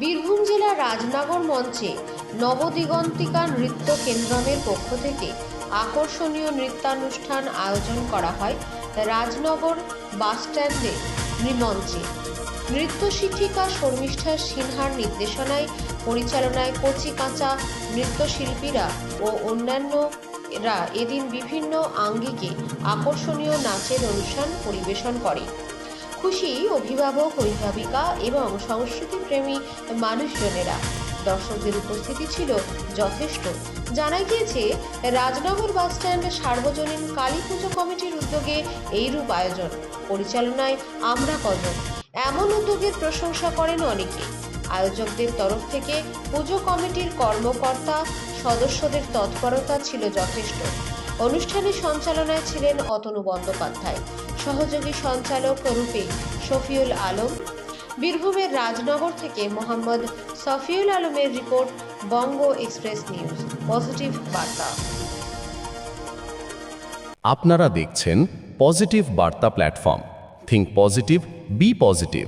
বীরভূম জেলার রাজনগর মঞ্চে নবদিগন্তিকা নৃত্য কেন্দ্রমের পক্ষ থেকে আকর্ষণীয় নৃত্যানুষ্ঠান আয়োজন করা হয় রাজনগর বাসস্ট্যান্ডে নৃমঞ্চে নৃত্য শিক্ষিকা শর্মিষ্ঠা সিনহার নির্দেশনায় পরিচালনায় কচি কাঁচা নৃত্যশিল্পীরা ও অন্যান্যরা এদিন বিভিন্ন আঙ্গিকে আকর্ষণীয় নাচের অনুষ্ঠান পরিবেশন করে। খুশি অভিভাবক, অভিভাবিকা এবং সংস্কৃতিপ্রেমী মানুষজনেরা। দর্শকদের উপস্থিতি ছিল যথেষ্ট। জানা গিয়েছে, রাজনগর বাসস্ট্যান্ড সার্বজনীন কালী পুজো কমিটির উদ্যোগে এইরূপ আয়োজন। পরিচালনায় আমরা কজন? এমন উদ্যোগের প্রশংসা করেন অনেকে। আয়োজকদের তরফ থেকে পুজো কমিটির কর্মকর্তা, সদস্যদের তৎপরতা ছিল যথেষ্ট। অনুষ্ঠানের সঞ্চালনায় ছিলেন অতনু বন্দ্যোপাধ্যায়। সহযোগী সঞ্চালক রূপে শফিউল আলম। বীরভূমের রাজনগর থেকে মোহাম্মদ সফিউল আলমের report, Banga express news. Positive বার্তা। আপনারা দেখছেন পজিটিভ বার্তা platform. Think positive, be positive.